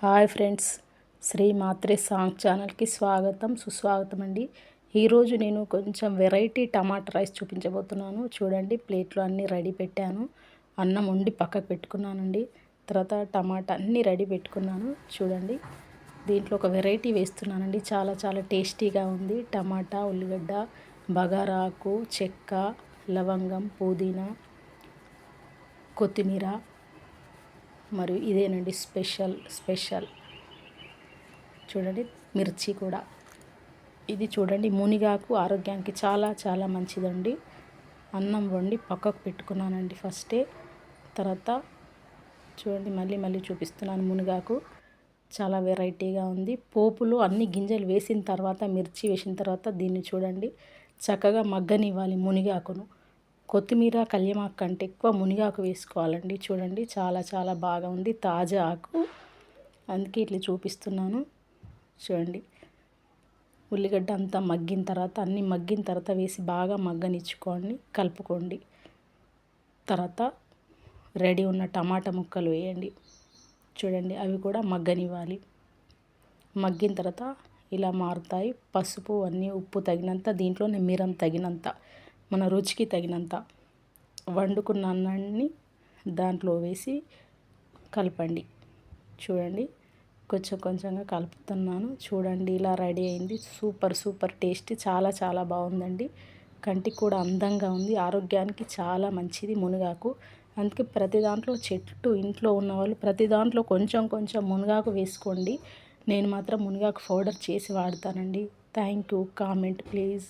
Hi friends Shri మాత్రే song ఛానల్కి స్వాగతం సుస్వాగతం అండి ఈరోజు నేను కొంచెం వెరైటీ టమాటా రైస్ చూపించబోతున్నాను. చూడండి ప్లేట్లో అన్నీ రెడీ పెట్టాను. అన్నం వండి పక్కకు పెట్టుకున్నానండి. తర్వాత టమాటా అన్నీ రెడీ పెట్టుకున్నాను. చూడండి దీంట్లో ఒక వెరైటీ వేస్తున్నానండి. చాలా చాలా టేస్టీగా ఉంది. టమాటా ఉల్లిగడ్డ బగారా ఆకు చెక్క లవంగం పుదీనా కొత్తిమీర మరియు ఇదేనండి స్పెషల్ స్పెషల్. చూడండి మిర్చి కూడా. ఇది చూడండి మునిగాకు ఆరోగ్యానికి చాలా చాలా మంచిదండి. అన్నం వండి పక్కకు పెట్టుకున్నానండి ఫస్టే. తర్వాత చూడండి మళ్ళీ మళ్ళీ చూపిస్తున్నాను మునిగాకు. చాలా వెరైటీగా ఉంది. పోపులో అన్ని గింజలు వేసిన తర్వాత మిర్చి వేసిన తర్వాత దీన్ని చూడండి. చక్కగా మగ్గనివ్వాలి మునిగాకును. కొత్తిమీర కళ్యమాకు కంటే ఎక్కువ మునిగాకు వేసుకోవాలండి. చూడండి చాలా చాలా బాగా ఉంది. తాజా ఆకు. అందుకే ఇట్లా చూపిస్తున్నాను. చూడండి. ఉల్లిగడ్డ అంతా మగ్గిన తర్వాత అన్నీ మగ్గిన తర్వాత వేసి బాగా మగ్గనిచ్చుకోండి. కలుపుకోండి. తర్వాత రెడీ ఉన్న టమాటా ముక్కలు వేయండి. చూడండి అవి కూడా మగ్గనివ్వాలి. మగ్గిన తర్వాత ఇలా మారుతాయి. పసుపు అన్నీ ఉప్పు తగినంత దీంట్లోనే మిరం తగినంత. మన రుచికి తగినంత వండుకున్న అన్నాన్ని దాంట్లో వేసి కలపండి. చూడండి కొంచెం కొంచెంగా కలుపుతున్నాను. చూడండి ఇలా రెడీ అయింది. Super super taste. చాలా చాలా బాగుందండి. కంటికి కూడా అందంగా ఉంది. ఆరోగ్యానికి చాలా మంచిది మునగాకు. అందుకే ప్రతి దాంట్లో చెట్టు ఇంట్లో ఉన్నవాళ్ళు ప్రతి దాంట్లో కొంచెం కొంచెం మునగాకు వేసుకోండి. నేను మాత్రం మునగాకు పౌడర్ చేసి వాడతానండి. Thank you. Comment please.